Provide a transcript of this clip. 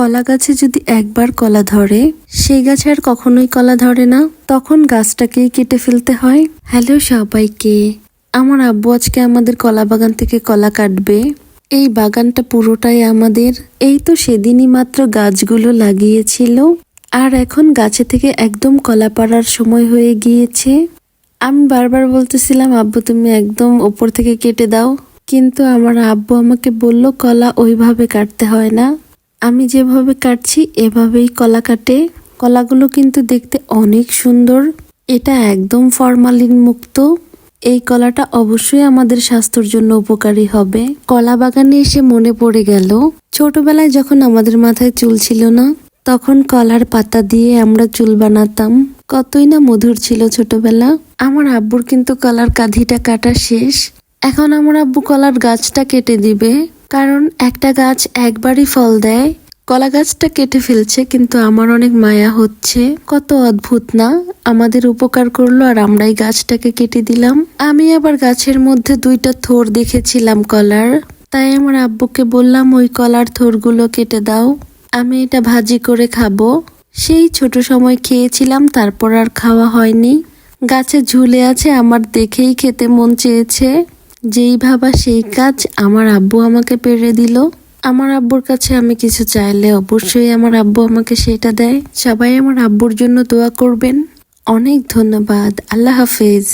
কলা গাছে যদি একবার কলা ধরে, সেই গাছে আর কখনোই কলা ধরে না। তখন গাছটাকেই কেটে ফেলতে হয়। হ্যালো সবাইকে, আমার আব্বু আজকে আমাদের কলা বাগান থেকে কলা কাটবে। এই বাগানটা পুরোটাই আমাদের। এই তো সেদিনই মাত্র গাছগুলো লাগিয়েছিল। আর এখন গাছে থেকে একদম কলা পাড়ার সময় হয়ে গিয়েছে। আমি বারবার বলতেছিলাম, আব্বু, তুমি একদম ওপর থেকে কেটে দাও। কিন্তু আমার আব্বু আমাকে বলল, কলা ওইভাবে কাটতে হয় না। আমি যেভাবে কাটছি, এভাবেই কলা কাটে। কলাগুলো কিন্তু দেখতে অনেক সুন্দর। এটা একদম ফরমালিন মুক্ত। এই কলাটা অবশ্যই আমাদের স্বাস্থ্যের জন্য উপকারী হবে। কলা বাগানে এসে মনে পড়ে গেল, ছোটবেলায় যখন আমাদের মাথায় চুল ছিল না, তখন কলার পাতা দিয়ে আমরা চুল বানাতাম। কতই না মধুর ছিল ছোটবেলা। আমার আব্বুর কিন্তু কলার কাঁধিটা কাটা শেষ। এখন আমার আব্বু কলার গাছটা কেটে দিবে। কারণ একটা গাছ একবারই ফল দেয়। কলা গাছটা কেটে ফেলছে, কিন্তু আমার অনেক মায়া হচ্ছে। কত অদ্ভুত না? আমাদের উপকার করল আর আমরাই গাছটাকে কেটে দিলাম। আমি আবার গাছের মধ্যে দুইটা থোর দেখেছিলাম কলার। তাই আমার আব্বুকে বললাম, ওই কলার থোরগুলো কেটে দাও। আমি এটা ভাজি করে খাব। সেই ছোট সময় খেয়েছিলাম, তারপর আর খাওয়া হয়নি। গাছে ঝুলে আছে, আমার দেখেই খেতে মন চেয়েছে। যেই ভাবা সেই কাজ আমার আব্বু আমাকে পেরে দিল। আমার আব্বুর কাছে আমি কিছু চাইলে অবশ্যই আমার আব্বু আমাকে সেটা দেয়। সবাই আমার আব্বুর জন্য দোয়া করবেন। অনেক ধন্যবাদ। আল্লাহ হাফেজ।